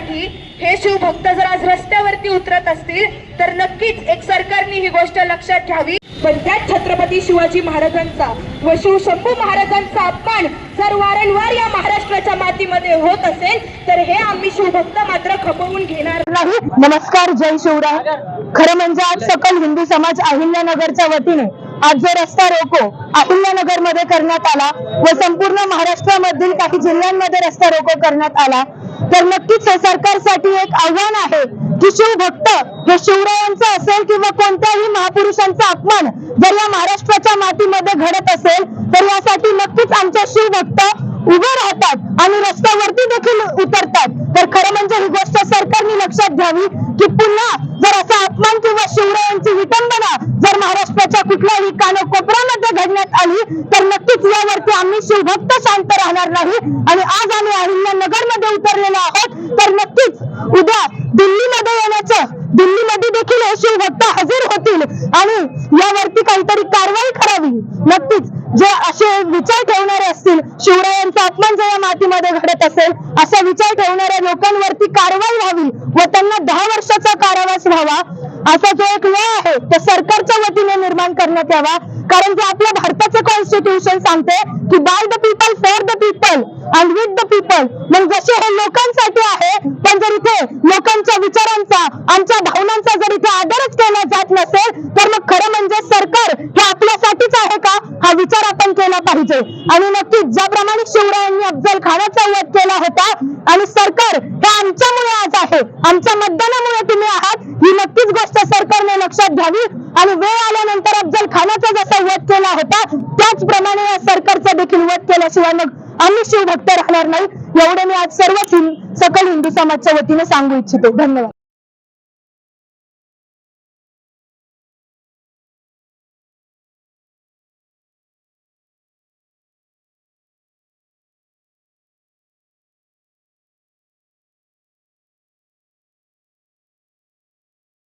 करण्यासाठी हे शिवभक्त जर आज रस्त्यावरती उतरत असतील तर नक्कीच एक सरकारने ही गोष्ट लक्षात घ्यावी. पण त्याच छत्रपती शिवाजी महाराजांचा व शिवशंभू महाराजांचा अपमान जर वारंवार या महाराष्ट्राच्या मातीमध्ये होत असेल तर हे आम्ही शिवभक्त मात्र खपवून घेणार नाही. नमस्कार जय शिवराय. खरं म्हणजे आज सकल हिंदू समाज अहिल्यानगरच्या वतीने आज जो रस्ता रोको अहिल्यानगरमध्ये करण्यात आला व संपूर्ण महाराष्ट्रामधील काही जिल्ह्यांमध्ये रस्ता रोको करण्यात आला तर नक्कीच हे सरकारसाठी एक आव्हान आहे की शिवभक्त हे शिवरायांचं असेल किंवा कोणत्याही महापुरुषांचा अपमान जर या महाराष्ट्राच्या मातीमध्ये घडत असेल तर यासाठी नक्कीच आमचे शिवभक्त उभे राहतात आणि रस्त्यावरती देखील उतरतात. तर खरं म्हणजे ही गोष्ट सरकारने लक्षात घ्यावी की पुन्हा जर असा अपमान किंवा शिवरायांची विटंबना जर महाराष्ट्राच्या कुठल्याही कानकोपऱ्यामध्ये घडण्यात आली तर नक्कीच यावरती आम्ही शिवभक्त शांत राहणार नाही. आणि आज आम्ही अहिल्यानगरमध्ये उतरलेलो आहोत तर नक्कीच उद्या दिल्लीमध्ये येण्याचं दिल्लीमध्ये देखील हे शिवभक्त हजर होतील. आणि यावरती काहीतरी कारवाई करावी. नक्कीच जे असे विचार ठेवणारे असतील शिवरायांचा अपमान मातीमध्ये घडत असेल असा विचार ठेवणाऱ्या लोकांवरती कारवाई व्हावी व त्यांना दहा वर्षाचा कारावास व्हावा असा जो एक वेळ आहे तो सरकारच्या वतीने निर्माण करण्यात यावा. कारण जे आपल्या भारताचं कॉन्स्टिट्यूशन सांगते की by the people for the people and with the people मग जसे हे लोकांसाठी आहे पण जर इथे लोकांच्या विचारांचा आमच्या भावनांचा जर इथे आदरच केला जात नसेल तर मग खरं म्हणजे सरकार हे आपल्यासाठीच आहे का? केला पाहिजे. आणि नक्कीच ज्याप्रमाणे शिवरायांनी अफजल खानाचा वध केला होता आणि सरकार हे आमच्यामुळे आज आहे आमच्या मतदानामुळे तुम्ही आहात ही नक्कीच गोष्ट सरकारने लक्षात घ्यावी. आणि वेळ आल्यानंतर अफजल खानाचा जसा वध केला होता त्याचप्रमाणे या सरकारचा देखील वध केल्याशिवाय मग आम्ही शिवभक्त राहणार नाही. एवढे मी आज सर्वच सकल हिंदू समाजच्या वतीने सांगू इच्छिते. धन्यवाद.